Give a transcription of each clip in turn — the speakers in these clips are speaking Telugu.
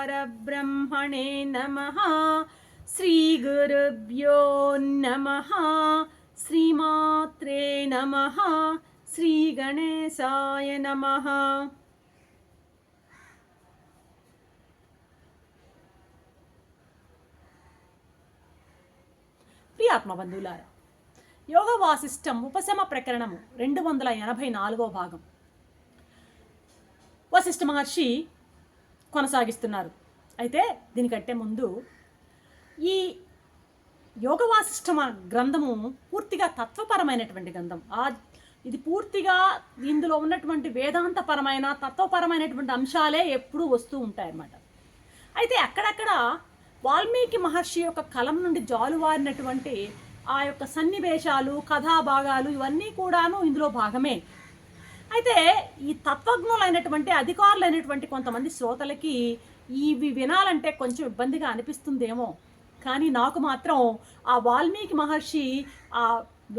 श्रीरामचन्द्रपरब्रह्मणे नमः श्रीगुरुभ्यो नमः श्रीमात्रे नमः श्रीगणेशाय नमः ప్రియాత్మ బంధువులారా యోగ వాసిష్టం ఉపశమ ప్రకరణము రెండు వందల ఎనభై నాలుగో భాగం వశిష్ఠ మహర్షి కొనసాగిస్తున్నారు. అయితే దీనికంటే ముందు ఈ యోగ వాసిష్టమ గ్రంథము పూర్తిగా తత్వపరమైనటువంటి గ్రంథం. ఆ ఇది పూర్తిగా ఇందులో ఉన్నటువంటి వేదాంతపరమైన తత్వపరమైనటువంటి అంశాలే ఎప్పుడూ వస్తూ ఉంటాయన్నమాట. అయితే అక్కడక్కడ వాల్మీకి మహర్షి యొక్క కలం నుండి జాలువారినటువంటి ఆ యొక్క సన్నివేశాలు కథాభాగాలు ఇవన్నీ కూడాను ఇందులో భాగమే. అయితే ఈ తత్వజ్ఞులైనటువంటి అధికారులైనటువంటి కొంతమంది శ్రోతలకి ఇవి వినాలంటే కొంచెం ఇబ్బందిగా అనిపిస్తుందేమో. కానీ నాకు మాత్రం ఆ వాల్మీకి మహర్షి ఆ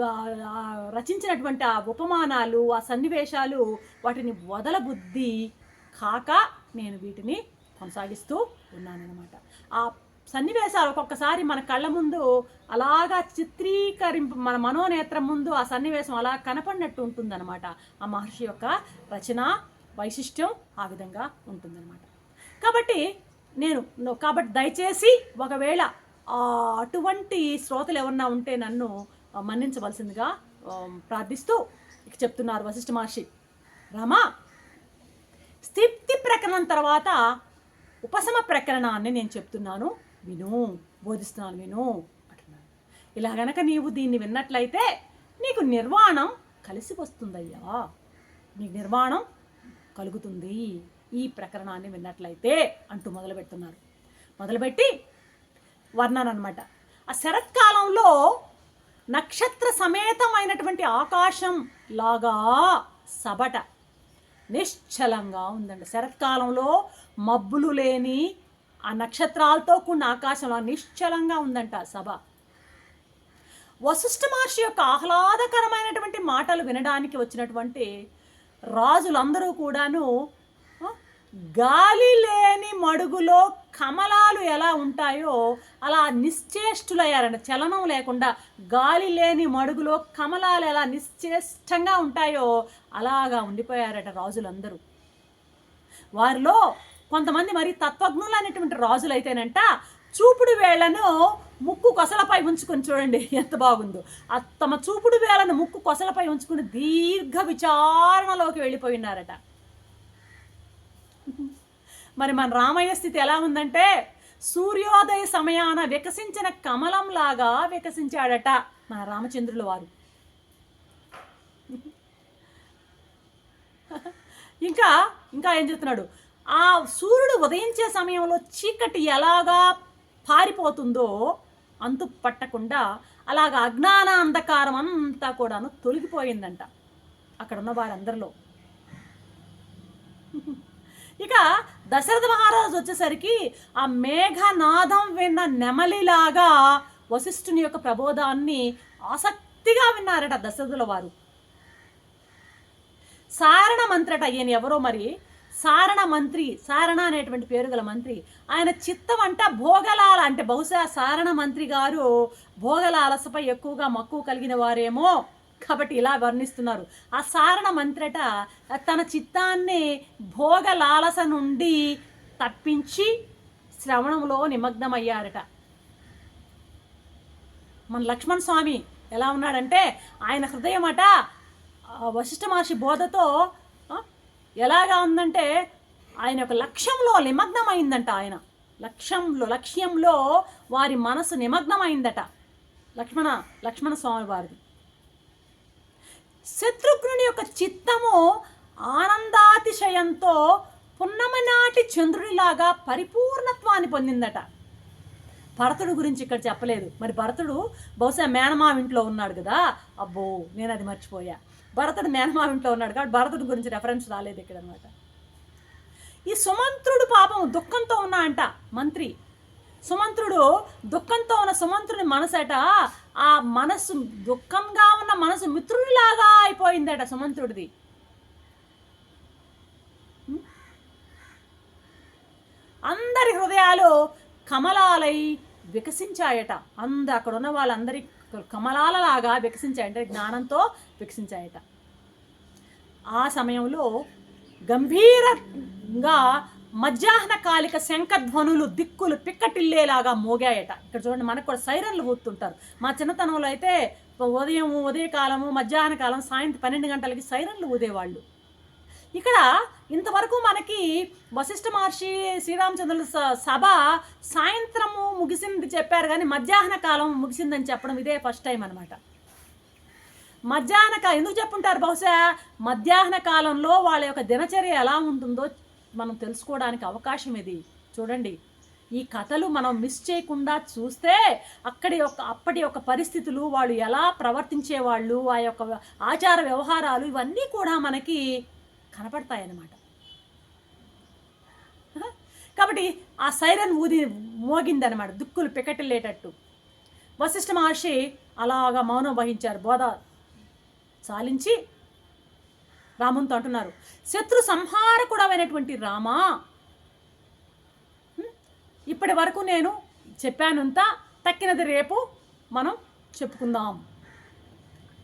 ఆ రచించినటువంటి ఆ ఉపమానాలు ఆ సన్నివేశాలు వాటిని వదలబుద్ధి కాక నేను వీటిని కొనసాగిస్తూ ఉన్నానన్నమాట. ఆ సన్నివేశాలు ఒక్కొక్కసారి మన కళ్ళ ముందు అలాగా చిత్రీకరింపు మన మనోనేత్రం ముందు ఆ సన్నివేశం అలా కనపడినట్టు ఉంటుందన్నమాట. ఆ మహర్షి యొక్క రచన వైశిష్ట్యం ఆ విధంగా ఉంటుందన్నమాట. కాబట్టి నేను కాబట్టి దయచేసి ఒకవేళ అటువంటి శ్రోతలు ఎవరన్నా ఉంటే నన్ను మన్నించవలసిందిగా ప్రార్థిస్తూ ఇక చెప్తున్నారు వశిష్ఠ మహర్షి. రామా స్థిప్తి ప్రకరణం తర్వాత ఉపశమ ప్రకరణాన్ని నేను చెప్తున్నాను. విను బోధిస్తున్నాను విను అంటున్నాడు. ఇలా గనక నీవు దీన్ని విన్నట్లయితే నీకు నిర్వాణం కలిసి వస్తుందయ్యా. నీకు నిర్వాణం కలుగుతుంది ఈ ప్రకరణాన్ని విన్నట్లయితే అంటూ మొదలు పెడుతున్నారు మొదలుపెట్టి వర్ణన అనమాట ఆ శరత్కాలంలో నక్షత్ర సమేతమైనటువంటి ఆకాశం లాగా సబట నిశ్చలంగా ఉందండి. శరత్కాలంలో మబ్బులు లేని ఆ నక్షత్రాలతో కూడిన ఆకాశంలో నిశ్చలంగా ఉందంట సభ. వశిష్ఠ మహర్షి యొక్క ఆహ్లాదకరమైనటువంటి మాటలు వినడానికి వచ్చినటువంటి రాజులందరూ కూడాను గాలి లేని మడుగులో కమలాలు ఎలా ఉంటాయో అలా నిశ్చేష్టులయ్యారంట. చలనం లేకుండా గాలి లేని మడుగులో కమలాలు ఎలా నిశ్చేష్టంగా ఉంటాయో అలాగా ఉండిపోయారట రాజులందరూ. వారిలో కొంతమంది మరి తత్వజ్ఞులు అనేటువంటి రాజులు అయితేనంట చూపుడు వేళ్ళను ముక్కు కొసలపై ఉంచుకొని చూడండి ఎంత బాగుందో. ఆ తమ చూపుడు వేలను ముక్కు కొసలపై ఉంచుకుని దీర్ఘ విచారణలోకి వెళ్ళిపోయినారట. మరి మన రామయ్య స్థితి ఎలా ఉందంటే సూర్యోదయ సమయాన వికసించిన కమలంలాగా వికసించాడట మన రామచంద్రుల వారు. ఇంకా ఇంకా ఏం చెప్తున్నాడు? ఆ సూర్యుడు ఉదయించే సమయంలో చీకటి ఎలాగా పారిపోతుందో అంతు పట్టకుండా అలాగ అజ్ఞాన అంధకారం అంతా కూడాను తొలగిపోయిందంట అక్కడ ఉన్న వారందరిలో. ఇక దశరథ మహారాజు వచ్చేసరికి ఆ మేఘనాదం విన్న నెమలిలాగా వశిష్ఠుని యొక్క ప్రబోధాన్ని ఆసక్తిగా విన్నారట దశరథుల వారు. సారణ మంత్రట ఈయన ఎవరో మరి సారణ మంత్రి సారణ అనేటువంటి పేరు గల మంత్రి. ఆయన చిత్తం అంట భోగలాల అంటే బహుశా సారణ మంత్రి గారు భోగలాలసపై ఎక్కువగా మక్కువ కలిగిన వారేమో కాబట్టి ఇలా వర్ణిస్తున్నారు. ఆ సారణ మంత్రట తన చిత్తాన్ని భోగలాలస నుండి తప్పించి శ్రవణంలో నిమగ్నమయ్యారట. మన లక్ష్మణ్ స్వామి ఎలా ఉన్నాడంటే ఆయన హృదయం అట వశిష్ఠ మహర్షి బోధతో ఎలాగా ఉందంటే ఆయన యొక్క లక్ష్యంలో నిమగ్నమైందంట ఆయన. లక్ష్యంలో లక్ష్యంలో వారి మనసు నిమగ్నమైందట. లక్ష్మణ లక్ష్మణ స్వామి వారిది. శత్రుఘ్నుని యొక్క చిత్తము ఆనందాతిశయంతో పున్నమనాటి చంద్రునిలాగా పరిపూర్ణత్వాన్ని పొందిందట. భరతుడు గురించి ఇక్కడ చెప్పలేదు. మరి భరతుడు బహుశా మేనమావ ఇంట్లో ఉన్నాడు కదా? అబ్బో నేను అది మర్చిపోయా. భరతుడు మేనమావ ఇంట్లో ఉన్నాడు కాబట్టి భరతుడి గురించి రెఫరెన్స్ రాలేదు ఇక్కడ అనమాట ఈ సుమంత్రుడు పాపం దుఃఖంతో ఉన్నా అంట మంత్రి. సుమంత్రుడు దుఃఖంతో ఉన్న సుమంత్రుని మనసట ఆ మనసు దుఃఖంగా ఉన్న మనసు మిత్రుడిలాగా అయిపోయిందట సుమంత్రుడిది. అందరి హృదయాలు కమలాలై వికసించాయట. అంద అక్కడ ఉన్న వాళ్ళందరి కమలాలలాగా వికసించాయంటే జ్ఞానంతో వికసించాయట. ఆ సమయంలో గంభీరంగా మధ్యాహ్న కాలిక శంఖధ్వనులు దిక్కులు పిక్కటిల్లేలాగా మోగాయట. ఇక్కడ చూడండి మనకు కూడా సైరన్లు ఊతుంటారు మా చిన్నతనంలో అయితే ఉదయం ఉదయకాలము మధ్యాహ్న కాలం సాయంత్రం పన్నెండు గంటలకి సైరన్లు ఊదేవాళ్ళు. ఇక్కడ ఇంతవరకు మనకి వశిష్ఠ మహర్షి శ్రీరామచంద్రుల స- సభ సాయంత్రము ముగిసింది చెప్పారు కానీ మధ్యాహ్న కాలం ముగిసిందని చెప్పడం ఇదే ఫస్ట్ టైం అనమాట మధ్యాహ్న కాలం ఎందుకు చెప్పుంటారు బహుశా మధ్యాహ్న కాలంలో వాళ్ళ యొక్క దినచర్య ఎలా ఉంటుందో మనం తెలుసుకోవడానికి అవకాశం ఇది. చూడండి ఈ కథలు మనం మిస్ చేయకుండా చూస్తే అక్కడి యొక్క అప్పటి యొక్క పరిస్థితులు వాళ్ళు ఎలా ప్రవర్తించేవాళ్ళు ఆ యొక్క ఆచార వ్యవహారాలు ఇవన్నీ కూడా మనకి కనపడతాయన్నమాట. కాబట్టి ఆ సైరన్ ఊది మోగిందనమాట దుక్కులు పికటిల్లేటట్టు. వశిష్ఠ మహర్షి అలాగా మౌనం వహించారు. బోధ చాలించి రామునితో అంటున్నారు శత్రు సంహారకుడమైనటువంటి రామా? ఇప్పటి వరకు నేను చెప్పానంతా తక్కినది రేపు మనం చెప్పుకుందాం.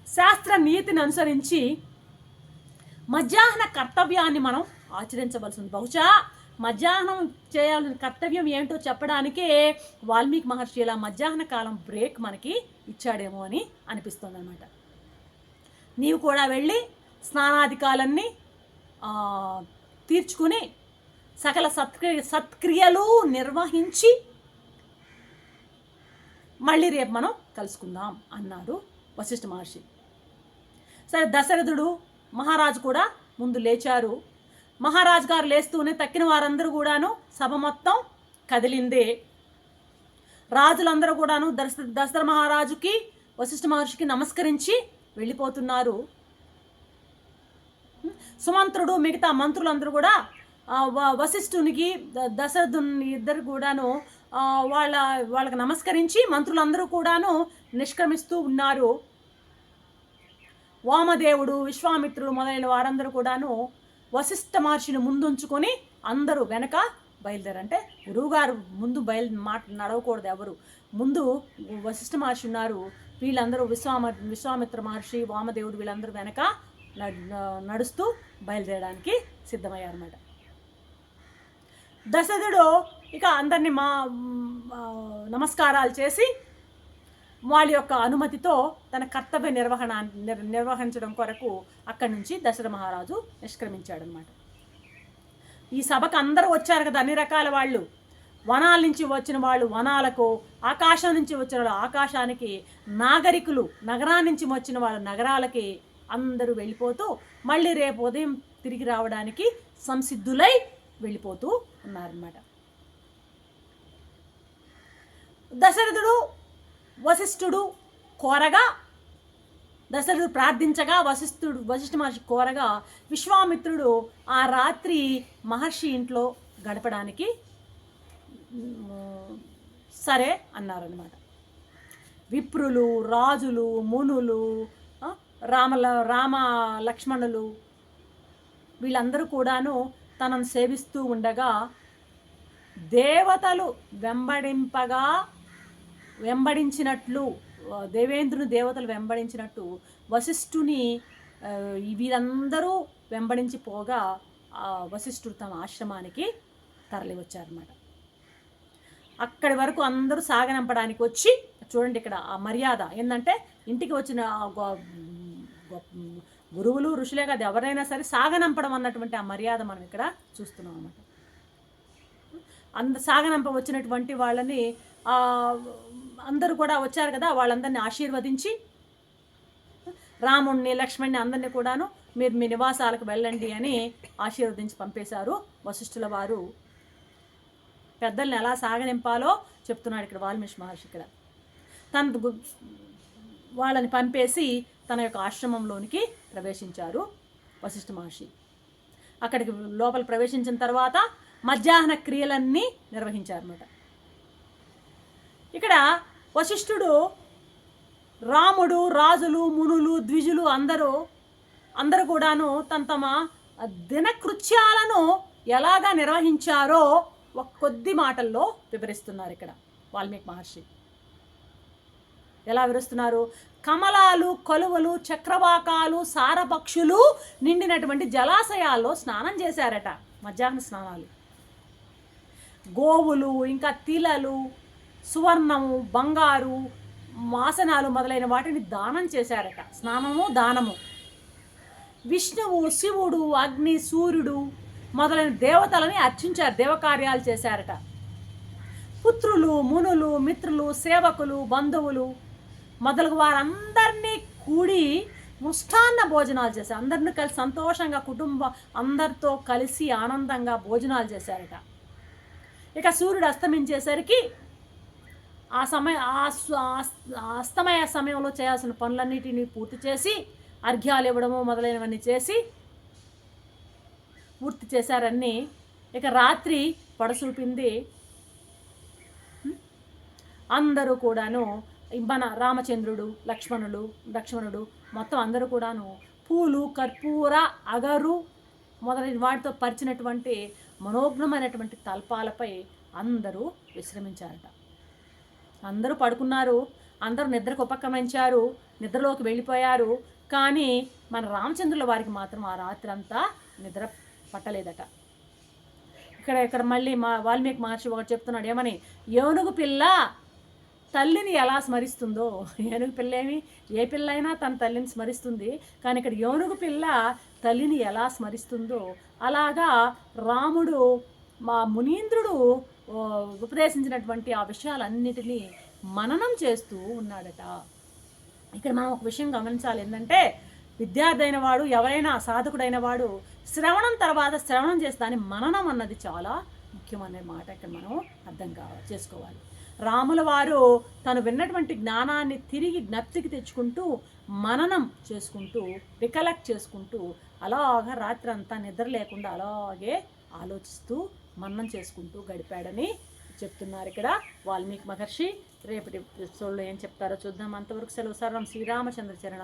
శాస్త్ర నీతిని అనుసరించి మధ్యాహ్న కర్తవ్యాన్ని మనం ఆచరించవలసి ఉంది బహుశా మధ్యాహ్నం చేయాల్సిన కర్తవ్యం ఏంటో చెప్పడానికే వాల్మీకి మహర్షి ఇలా మధ్యాహ్న కాలం బ్రేక్ మనకి ఇచ్చాడేమో అని అనిపిస్తుంది అనమాట నీవు కూడా వెళ్ళి స్నానాధికాలన్నీ తీర్చుకుని సకల సత్క్రియ సత్క్రియలు నిర్వహించి మళ్ళీ రేపు మనం కలుసుకుందాం అన్నారు వశిష్ఠ మహర్షి. సరే దశరథుడు మహారాజు కూడా ముందు లేచారు. మహారాజు గారు లేస్తూనే తక్కిన వారందరూ కూడాను సభ మొత్తం కదిలిందే. రాజులందరూ కూడాను దశ దశర మహారాజుకి వశిష్ఠ మహర్షికి నమస్కరించి వెళ్ళిపోతున్నారు. సుమంత్రుడు మిగతా మంత్రులందరూ కూడా వ- వశిష్ఠునికి ద- దశరథుని ఇద్దరు కూడాను వాళ్ళ వాళ్ళకి నమస్కరించి మంత్రులందరూ కూడాను నిష్క్రమిస్తూ ఉన్నారు. వామదేవుడు విశ్వామిత్రుడు మొదలైన వారందరూ కూడాను వశిష్ఠ మహర్షిని ముందుంచుకొని అందరూ వెనక బయలుదేరంటే గురువుగారు ముందు బయలు మాట నడవకూడదు ఎవరు. ముందు వశిష్ఠ మహర్షి ఉన్నారు. వీళ్ళందరూ విశ్వామ విశ్వామిత్ర మహర్షి వామదేవుడు వీళ్ళందరూ వెనక నడుస్తూ బయలుదేరడానికి సిద్ధమయ్యారన్నమాట. దశరథుడు ఇక అందరినీ మా నమస్కారాలు చేసి వాళ్ళ యొక్క అనుమతితో తన కర్తవ్య నిర్వహణ నిర్ నిర్వహించడం కొరకు అక్కడి నుంచి దశరథ మహారాజు నిష్క్రమించాడనమాట ఈ సభకు అందరూ వచ్చారు కదా అన్ని రకాల వాళ్ళు. వనాల నుంచి వచ్చిన వాళ్ళు వనాలకు ఆకాశం నుంచి వచ్చిన వాళ్ళు ఆకాశానికి నాగరికులు నగరాల నుంచి వచ్చిన వాళ్ళు నగరాలకి అందరూ వెళ్ళిపోతూ మళ్ళీ రేపు ఉదయం తిరిగి రావడానికి సంసిద్ధులై వెళ్ళిపోతూ ఉన్నారన్నమాట. దశరథుడు వశిష్ఠుడు కోరగా దశరథుడు ప్రార్థించగా వశిష్ఠుడు వశిష్ఠ మహర్షి కోరగా విశ్వామిత్రుడు ఆ రాత్రి మహర్షి ఇంట్లో గడపడానికి సరే అన్నారనమాట విప్రులు రాజులు మునులు రామల రామ లక్ష్మణులు వీళ్ళందరూ కూడాను తనను సేవిస్తూ ఉండగా దేవతలు వెంబడింపగా వెంబడించినట్లు దేవేంద్రుని దేవతలు వెంబడించినట్టు వశిష్ఠుని వీరందరూ వెంబడించి పోగా ఆ వశిష్ఠుడు తమ ఆశ్రమానికి తరలి వచ్చారన్నమాట అక్కడి వరకు అందరూ సాగనంపడానికి వచ్చి చూడండి ఇక్కడ ఆ మర్యాద ఏంటంటే ఇంటికి వచ్చిన గురువులు ఋషులే కాదు ఎవరైనా సరే సాగనంపడం అన్నటువంటి ఆ మర్యాద మనం ఇక్కడ చూస్తున్నాం అన్నమాట. అంద సాగనంప వచ్చినటువంటి వాళ్ళని అందరూ కూడా వచ్చారు కదా వాళ్ళందరినీ ఆశీర్వదించి రాముణ్ణి లక్ష్మణ్ణి అందరినీ కూడాను మీరు మీ నివాసాలకు వెళ్ళండి అని ఆశీర్వదించి పంపేశారు వశిష్ఠుల వారు. పెద్దల్ని ఎలా సాగనింపాలో చెప్తున్నాడు ఇక్కడ వాల్మీకి మహర్షి ఇక్కడ. తన వాళ్ళని పంపేసి తన యొక్క ఆశ్రమంలోనికి ప్రవేశించారు వశిష్ఠ మహర్షి. అక్కడికి లోపల ప్రవేశించిన తర్వాత మధ్యాహ్న క్రియలన్నీ నిర్వహించారన్నమాట. ఇక్కడ వశిష్ఠుడు రాముడు రాజులు మునులు ద్విజులు అందరూ అందరూ కూడాను తన తమ దినకృత్యాలను ఎలాగా నిర్వహించారో ఒక కొద్ది మాటల్లో వివరిస్తున్నారు ఇక్కడ వాల్మీకి మహర్షి. ఎలా వివరిస్తున్నారు? కమలాలు కొలువలు చక్రవాకాలు సారపక్షులు నిండినటువంటి జలాశయాల్లో స్నానం చేశారట మధ్యాహ్న స్నానాలు. గోవులు ఇంకా తిలలు సువర్ణము బంగారు మాసనాలు మొదలైన వాటిని దానం చేశారట. స్నానము దానము. విష్ణువు శివుడు అగ్ని సూర్యుడు మొదలైన దేవతలని అర్చించారు దేవకార్యాలు చేశారట. పుత్రులు మునులు మిత్రులు సేవకులు బంధువులు మొదలగు వారందరినీ కూడి ముష్టాన్న భోజనాలు చేశారు. అందరిని కలిసి సంతోషంగా కుటుంబం అందరితో కలిసి ఆనందంగా భోజనాలు చేశారట. ఇక సూర్యుడు అస్తమించేసరికి ఆ సమయ అస్తమయ సమయంలో చేయాల్సిన పనులన్నిటినీ పూర్తి చేసి అర్ఘ్యాలు ఇవ్వడము మొదలైనవన్నీ చేసి పూర్తి చేశారన్నీ. ఇక రాత్రి పడసూపింది. అందరూ కూడాను మన రామచంద్రుడు లక్ష్మణుడు లక్ష్మణుడు మొత్తం అందరూ కూడాను పూలు కర్పూర అగరు మొదలైన వాటితో పరిచినటువంటి మనోజ్ఞమైనటువంటి తల్పాలపై అందరూ విశ్రమించారట. అందరూ పడుకున్నారు అందరూ నిద్రకు ఉపక్రమించారు నిద్రలోకి వెళ్ళిపోయారు. కానీ మన రామచంద్రుల వారికి మాత్రం ఆ రాత్రి అంతా నిద్ర పట్టలేదట. ఇక్కడ ఇక్కడ మళ్ళీ మా వాల్మీకి మహర్షి ఒకటి చెప్తున్నాడు ఏమని? ఏనుగు పిల్ల తల్లిని ఎలా స్మరిస్తుందో? ఏనుగు పిల్ల ఏమి? ఏ పిల్ల అయినా తన తల్లిని స్మరిస్తుంది కానీ ఇక్కడ ఏనుగు పిల్ల తల్లిని ఎలా స్మరిస్తుందో అలాగా రాముడు మా మునీంద్రుడు ఉపదేశించినటువంటి ఆ విషయాలన్నిటినీ మననం చేస్తూ ఉన్నాడట. ఇక్కడ మనం ఒక విషయం గమనించాలి. ఏంటంటే విద్యార్థి అయిన వాడు ఎవరైనా సాధకుడైన వాడు శ్రవణం తర్వాత శ్రవణం చేసి దాని మననం అన్నది చాలా ముఖ్యమైన మాట ఇక్కడ మనం అర్థం కావాలి చేసుకోవాలి. రాముల వారు తను విన్నటువంటి జ్ఞానాన్ని తిరిగి జ్ఞప్తికి తెచ్చుకుంటూ మననం చేసుకుంటూ రికలెక్ట్ చేసుకుంటూ అలాగా రాత్రి అంతా నిద్ర లేకుండా అలాగే ఆలోచిస్తూ మన్నం చేసుకుంటూ గడిపాడని చెప్తున్నారు ఇక్కడ వాల్మీకి మహర్షి. రేపటి ఎపిసోడ్లో ఏం చెప్తారో చూద్దాం. అంతవరకు సెలవు సర్వం శ్రీరామచంద్ర చరణ.